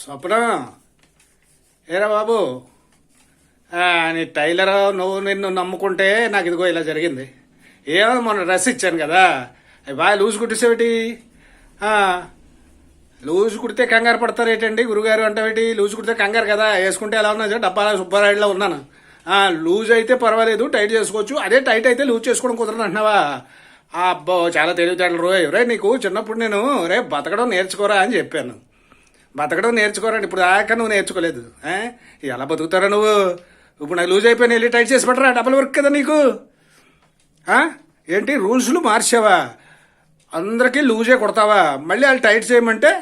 స్వప్న? ఏరా బాబు? నీ టైలర్ నువ్వు నిన్ను నమ్ముకుంటే నాకు ఇదిగో ఇలా జరిగింది. ఏమో మొన్న డ్రెస్ ఇచ్చాను కదా. అవి బాగా లూజ్ కుట్టేసేవిటి లూజ్ కుడితే కంగారు పడతారు ఏంటండి? గురుగారు అంటే లూజ్ కుడితే కంగారు కదా. వేసుకుంటే ఎలా ఉన్నా డబ్బాల డబ్బాలా సుబ్బారాయుడులో ఉన్నాను. లూజ్ అయితే పర్వాలేదు టైట్ చేసుకోవచ్చు. అదే టైట్ అయితే లూజ్ చేసుకోవడం కుదరదు అంటున్నావా? అబ్బో చాలా తెలివితేటలు రోయ్. రే నీకు చిన్నప్పుడు నేను రే బతకడం నేర్చుకోరా అని చెప్పాను. బతకడం నేర్చుకోరండి. ఇప్పుడు దాకా నువ్వు నేర్చుకోలేదు. ఎలా బతుకుతారా నువ్వు? ఇప్పుడు నాకు లూజ్ అయిపోయిన వెళ్ళి టైట్ చేసి పెట్టరా? డబల్ వర్క్ కదా నీకు? ఏంటి? రూల్స్లు మార్చావా? అందరికీ లూజే కొడతావా? మళ్ళీ వాళ్ళు టైట్ చేయమంటే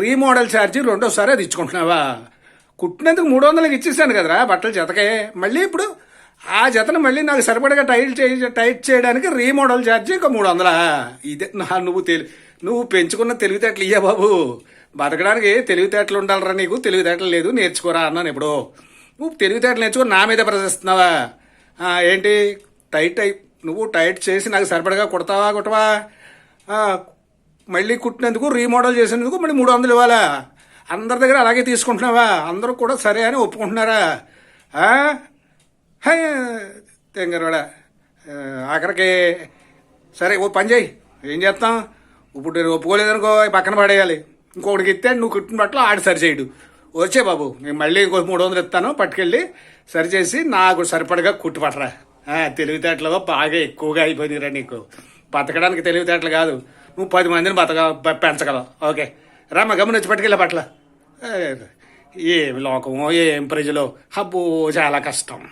రీమోడల్ ఛార్జీ రెండోసారి అది ఇచ్చుకుంటున్నావా? కుట్టినందుకు మూడు వందలకి ఇచ్చేసాను కదరా బట్టలు జతకే. మళ్ళీ ఇప్పుడు ఆ జతను మళ్ళీ నాకు సరిపడగా టైట్ చేయ టైట్ చేయడానికి రీమోడల్ ఛార్జ్ ఇంకా మూడు వందలా. ఇదే నా నువ్వు తెలి నువ్వు పెంచుకున్న తెలివితేటలు ఇయ్యా బాబు. బతకడానికి తెలివితేటలు ఉండాలరా నీకు తెలివితేటలు లేదు నేర్చుకోరా అన్నాను ఇప్పుడు నువ్వు తెలివితేటలు నేర్చుకుని నా మీద ప్రదర్శిస్తున్నావా? ఏంటి? టైట్ అయి నువ్వు టైట్ చేసి నాకు సరిపడగా కుడతావా కుట్టవా? మళ్ళీ కుట్టినందుకు రీమోడల్ చేసినందుకు మళ్ళీ మూడు వందలు ఇవ్వాలా? అందరి దగ్గర అలాగే తీసుకుంటున్నావా? అందరూ కూడా సరే అని ఒప్పుకుంటున్నారా? ఆ? ఆఖరికి సరే ఓ పని చేయి. ఏం చేస్తాం? ఇప్పుడు నేను ఒప్పుకోలేదనుకో పక్కన పడేయాలి. ఇంకొకటికి ఇస్తే నువ్వు కుట్టిన బట్టలు ఆడి సరి చేయడు. వచ్చే బాబు నేను మళ్ళీ ఇంకో మూడు వందలు ఇస్తాను పట్టుకెళ్ళి సరిచేసి నాకు సరిపడగా కుట్టుపట్టరా తెలివితేటలు బాగా ఎక్కువగా అయిపోయిందిరా నీకు. బతకడానికి తెలివితేటలు కాదు. నువ్వు పది మందిని బతక పెంచగలవు. ఓకే. రామ్మ గమనించి పట్టుకెళ్ళే పట్ల. ఏం లోకమో ఏం ప్రజలో. అబ్బో చాలా కష్టం.